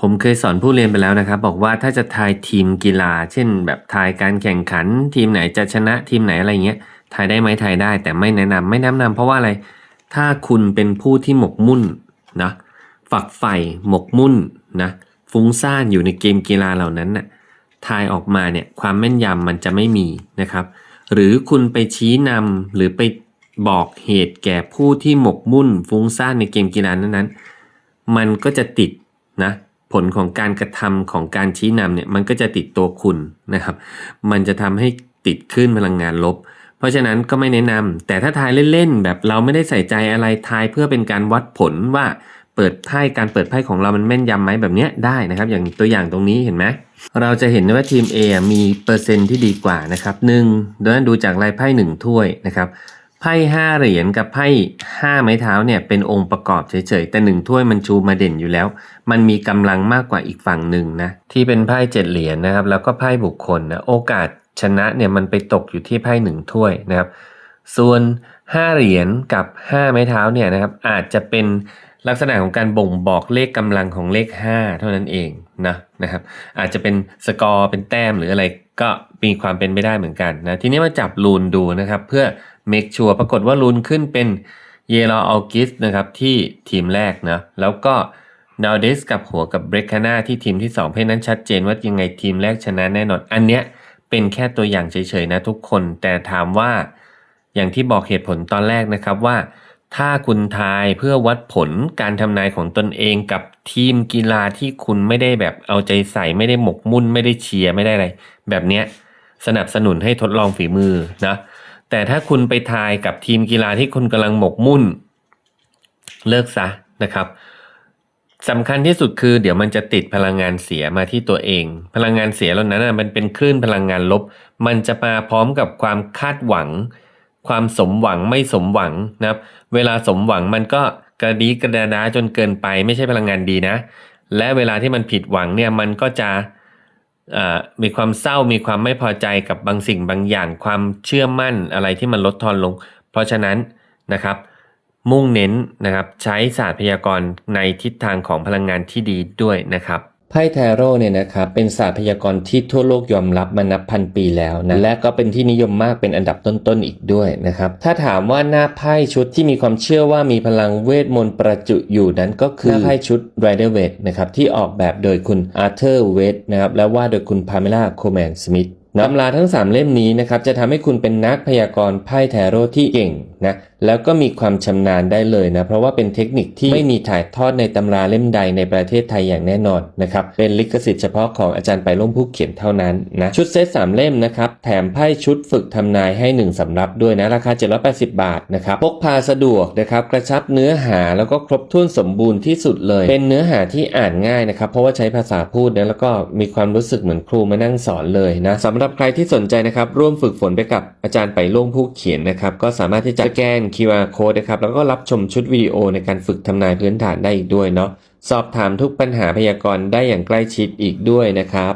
ผมเคยสอนผู้เรียนไปแล้วนะครับ บอกว่าถ้าจะทายทีมกีฬา เช่น แบบทายการแข่งขัน ทีมไหนจะชนะทีมไหนอะไรเงี้ยทายได้ไหมทายได้ แต่ไม่แนะนำไม่แนะนำเพราะว่าอะไร ถ้าคุณเป็นผู้ที่หมกมุ่นนะฝักใฝ่หมกมุ่นนะฟุ้งซ่านอยู่ในเกมกีฬาเหล่านั้นน่ะทายออกมาเนี่ยความแม่นยำมันจะไม่มีนะครับ หรือคุณไปชี้นำหรือไปบอกเหตุแก่ผู้ที่หมกมุ่นฟุ้งซ่านในเกมกีฬานั้นๆ มันก็จะติดนะ ผลของการกระทำของการชี้นำเนี่ยมันก็จะติดตัวคุณนะครับ มันจะทำให้ติดขึ้นพลังงานลบ เพราะฉะนั้นก็ไม่แนะนำแต่ถ้าทายเล่นๆ แบบเราไม่ได้ใส่ใจอะไรทายเพื่อเป็นการวัดผลว่าเปิดไพ่การเปิดไพ่ของเรามันแม่นยำไหมแบบเนี้ยได้นะครับ อย่างตัวอย่างตรงนี้เห็นไหมเราจะเห็นว่าทีม A อะมีเปอร์เซ็นต์ที่ดีกว่านะครับหนึ่งโดยดูจากลายไพ่หนึ่งถ้วยนะครับ ไพ่ห้าเหรียญกับไพ่ห้าไม้เท้าเนี่ยเป็นองค์ประกอบเฉยๆแต่หนึ่งถ้วยมันชูมาเด่นอยู่แล้ว มันมีกำลังมากกว่าอีกฝั่งหนึ่งนะที่เป็นไพ่เจ็ดเหรียญนะครับ แล้วก็ไพ่บุคคลนะโอกาสชนะเนี่ยมันไปตกอยู่ที่ไพ่หนึ่งถ้วยนะครับ ส่วน5เหรียญกับ5ไม้เท้าเนี่ยนะครับอาจจะเป็นลักษณะของการบ่งบอกเลขกำลังของเลข 5 เท่านั้นเองนะนะครับ อาจจะเป็นสกอร์เป็นแต้มหรืออะไรก็มีความเป็นไม่ได้เหมือนกันนะทีนี้มาจับรูนดูนะครับ เพื่อ make sure ปรากฏว่ารูนขึ้นเป็นเยลออลกิสนะครับที่ทีมแรกนะแล้วก็ดาวเดสกับหัวกับเบรคาน่าที่ทีมที่ 2 เพราะนั้นชัดเจนว่ายังไงทีมแรกชนะแน่นอน อันเนี้ยเป็นแค่ตัวอย่างเฉยๆนะทุกคน แต่ถามว่าอย่างที่บอกเหตุผลตอนแรกนะครับว่า ถ้าคุณทายเพื่อวัดผลการทำนายของตนเองกับทีมกีฬาที่คุณไม่ได้แบบเอาใจใส่ไม่ได้หมกมุ่น ไม่ได้เชียร์ไม่ได้อะไร แบบเนี้ยสนับสนุนให้ทดลองฝีมือนะ แต่ถ้าคุณไปทายกับทีมกีฬาที่คุณกำลังหมกมุ่น เลิกซะนะครับสำคัญที่สุดคือ เดี๋ยวมันจะติดพลังงานเสียมาที่ตัวเอง พลังงานเสียเหล่านั้นนะมันเป็นคลื่นพลังงานลบ มันจะมาพร้อมกับความคาดหวัง ความสมหวังไม่สมหวังนะครับ เวลาสมหวังมันก็กระดีกระดาจนเกินไป ไม่ใช่พลังงานดีนะ และเวลาที่มันผิดหวังเนี่ยมันก็จะ มีความเศร้ามีความไม่พอใจกับบางสิ่งบางอย่างความเชื่อมั่นอะไรที่มันลดทอนลง เพราะฉะนั้นนะครับ มุ่งเน้นนะครับใช้ศาสตร์พยากรณ์ในทิศทางของพลังงานที่ดีด้วยนะครับ ไพ่แทโร่เนี่ยนะครับเป็นศาสตร์พยากรณ์ที่ทั่วโลกยอมรับมานับพันปีแล้วนะและก็เป็นที่นิยมมากเป็นอันดับต้นๆอีกด้วยนะครับถ้าถามว่าหน้าไพ่ชุดที่มีความเชื่อว่ามีพลังเวทมนต์ประจุอยู่นั้นก็คือหน้าไพ่ชุด Rider w a i t นะครับที่ออกแบบโดยคุณอาร์เธอร์เวทนะครับและว่าโดยคุณพาเมล่าโคแมนสมิธตำราทั้ง 3 เล่มนี้นะครับจะทำให้คุณเป็นนักพยากรณ์ไพ่แทโร่ที่เก่ง นะแล้วก็มีความชำนาญได้เลยนะเพราะว่าเป็นเทคนิคที่ไม่มีถ่ายทอดในตำราเล่มใดในประเทศไทยอย่างแน่นอนนะครับเป็นลิขสิทธิ์เฉพาะของอาจารย์ไปร่มผู้เขียนเท่านั้นนะชุดเซต3เล่มนะครับแถมไพ่ชุดฝึกทำนายให้ 1สำรับด้วยนะราคา 780 บาทนะครับพกพาสะดวกนะครับกระชับเนื้อหาแล้วก็ครบถ้วนสมบูรณ์ที่สุดเลย เป็นเนื้อหาที่อ่านง่ายนะครับเพราะว่าใช้ภาษาพูดนะแล้วก็มีความรู้สึกเหมือนครูมานั่งสอนเลยนะสำหรับใครที่สนใจนะครับร่วมฝึกฝนไปกับอาจารย์ไปล่วงผู้เขียนนะครับก็สามารถที่จะสแกน QR code นะครับแล้วก็รับชมชุดวิดีโอในการฝึกทำนายพื้นฐานได้อีกด้วยเนาะสอบถามทุกปัญหาพยากรณ์ได้อย่างใกล้ชิดอีกด้วยนะครับ